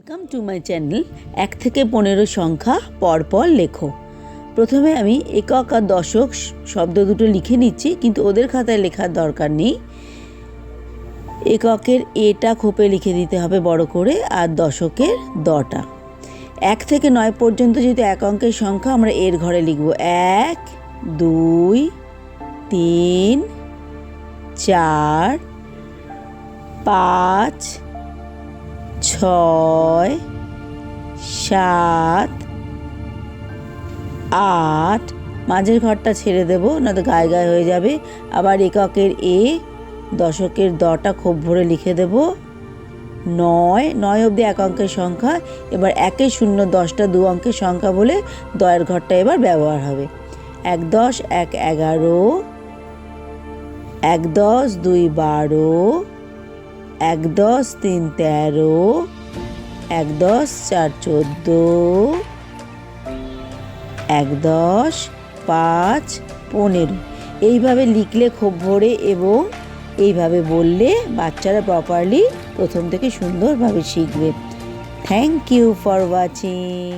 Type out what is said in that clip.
Welcome to my channel এক থেকে পনেরো সংখ্যা, পরপর লেখো। প্রথমে আমি একক আর দশক শব্দ দুটো লিখে নিচ্ছি, কিন্তু ওদের খাতায় লেখার দরকার নেই। এককের এটা খোপে লিখে দিতে হবে বড় করে, আর দশকের দটা। এক থেকে নয় পর্যন্ত যেহেতু এক অঙ্কের সংখ্যা, আমরা এর ঘরে লিখব এক, দুই, তিন, চার, পাঁচ ছয়, সাত, আট। মাঝের ঘরটা ছেড়ে দেব না তো গায়ে গায়ে হয়ে যাবে। আবার এককের এ, দশকের দটা খুব ভরে লিখে দেব। নয় নয় অবধি এক অঙ্কের সংখ্যা। এবার একে শূন্য, দশটা দু অঙ্কের সংখ্যা বলে দয়ের ঘরটা এবার ব্যবহার হবে। এক দশ, এক এগারো। এক দশ, দুই বারো। এক দশ তিন তেরো, এক দশ চার চোদ্দ, এক দশ পাঁচ পনেরো। এইভাবে লিখলে খুব ভরে এবং এইভাবে বললে বাচ্চারা প্রপারলি প্রথম থেকে সুন্দরভাবে শিখবে। Thank you for watching